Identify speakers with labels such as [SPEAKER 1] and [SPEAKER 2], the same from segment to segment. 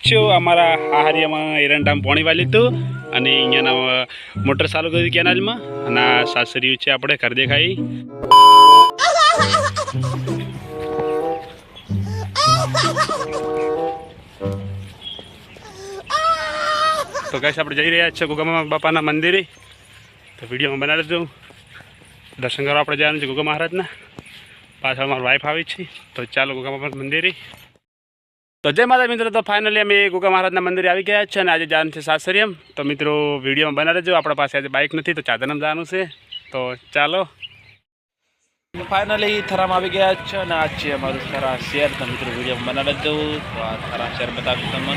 [SPEAKER 1] છો અમારા હારિયામાં એરંડામાં પાણી વાળી લીધું અને અહીંયાના મોટર ચાલુ કરી કેનાલમાં, અને આ સાસરીયું છે આપણે ઘર દેખાઈ. તો કઈ આપણે જઈ રહ્યા છીએ ગુગમા બાપાના મંદિરે. તો વિડીયોમાં બનાવી દઉં દર્શન કરવા આપણે જવાનું છે ગુગા મહારાજના. પાછળ મારી વાઈફ આવી છે. તો ચાલો ગુગા બાપા મંદિરે. તો જય માતા મિત્રો, તો ફાઇનલી અમે ગુગા મહારાજના મંદિરે આવી ગયા છે અને આજે જવાનું છે સાસરિયમ. તો મિત્રો વિડીયોમાં બના રહેજો. આપણા પાસે આજે બાઇક નથી, તો ચાદરમ જવાનું છે. તો ચાલો.
[SPEAKER 2] ફાઇનલી થરામાં આવી ગયા છે અને આ છે અમારું થરા શેર તો મિત્રો વિડીયોમાં બનાવી રહેજો. તો આ થરા શેર બતાવીશ તમને.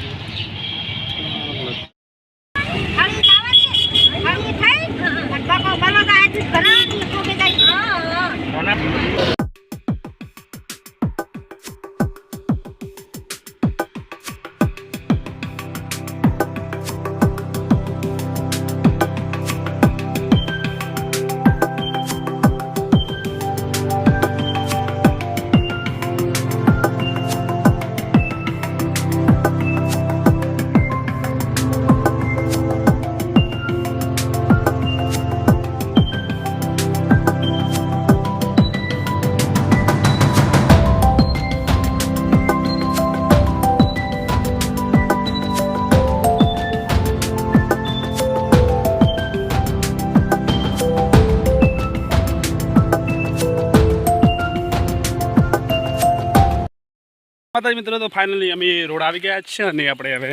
[SPEAKER 1] માતા મિત્રો, તો ફાઇનલી અમે રોડ આવી ગયા છે અને આપણે હવે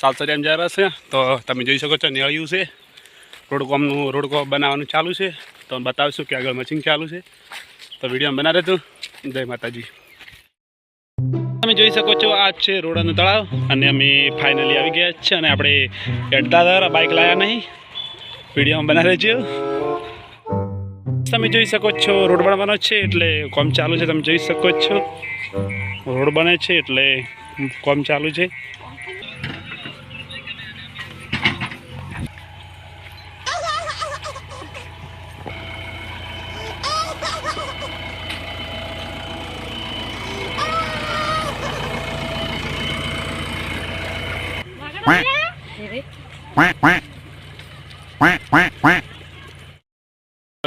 [SPEAKER 1] સાલસરિયામ જઈ રહ્યા છે તો તમે જોઈ શકો છો, નેળિયું છે. રોડ કોમનું રોડ કોમ બનાવવાનું ચાલુ છે. તો બતાવીશું કે આગળ મશીન ચાલુ છે. તો વીડિયો બનાવે તો જય માતાજી. તમે જોઈ શકો છો, આ છે રોડનું તળાવ અને અમે ફાઇનલી આવી ગયા છે અને આપણે એડતા બાઇક લાયા નહીં. વિડીયોમાં બનાવે છે તમે જોઈ શકો છો, રોડ બનાવવાનો છે એટલે કોમ ચાલુ છે, તમે જોઈ શકો છો. રોડ બને છે એટલે કોમ ચાલુ છે. તો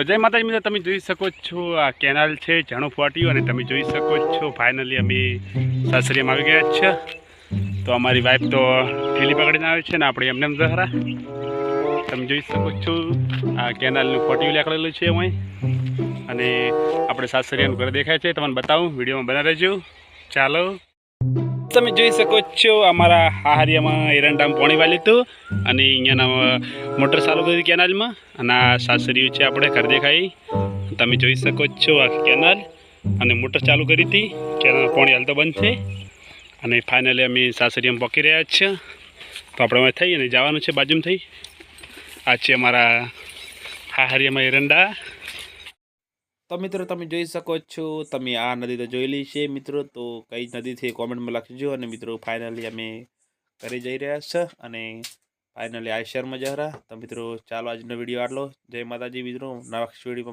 [SPEAKER 1] જય માતાજી મિત્રો, તમે જોઈ શકો છો આ કેનાલ છે, ઝાણું ફાટ્યું અને તમે જોઈ શકો છો ફાઇનલી અમે સાસરીમાં આવી ગયા છે તો અમારી વાઈફ તો ઠેલી પકડીને આવે છે ને આપણે એમને એમ જહરા તમે જોઈ શકો છો આ કેનાલનું ફોટિયું નીકળેલું છે હું અને આપણે સાસરિયાનું ઘર દેખાય છે, તમને બતાવું, વિડીયોમાં બના રહેજો. ચાલો. તમે જોઈ શકો છો, અમારા હાહારિયામાં એરંડામ પાણી વાલી હતું. અને અહીંયાના મોટર ચાલુ કરી કેનાલમાં. અને આ સાસરીયું છે આપણે, ઘર દેખાઈ. તમે જોઈ શકો છો આ કેનાલ. અને મોટર ચાલુ કરી હતી. કેનાલ પાણી હાલ તો બંધ છે. અને ફાઇનલી અમે સાસરીયામાં પોકી રહ્યા છીએ. તો આપણે થઈ અને જવાનું છે, બાજુમાં થઈ. આ છે અમારા આહારિયામાં એરંડા.
[SPEAKER 2] તો મિત્રો તમે જોઈ શકો છો, તમે આ નદી તો જોયેલી છે મિત્રો, તો કઈ નદી છે કોમેન્ટમાં લખજો અને મિત્રો ફાઇનલી અમે કરી જઈ રહ્યા છે અને ફાઇનલી આ શહેરમાં જરા તો મિત્રો ચાલો આજનો વીડિયો આટલો. જય માતાજી મિત્રો, નવા વિડીયોમાં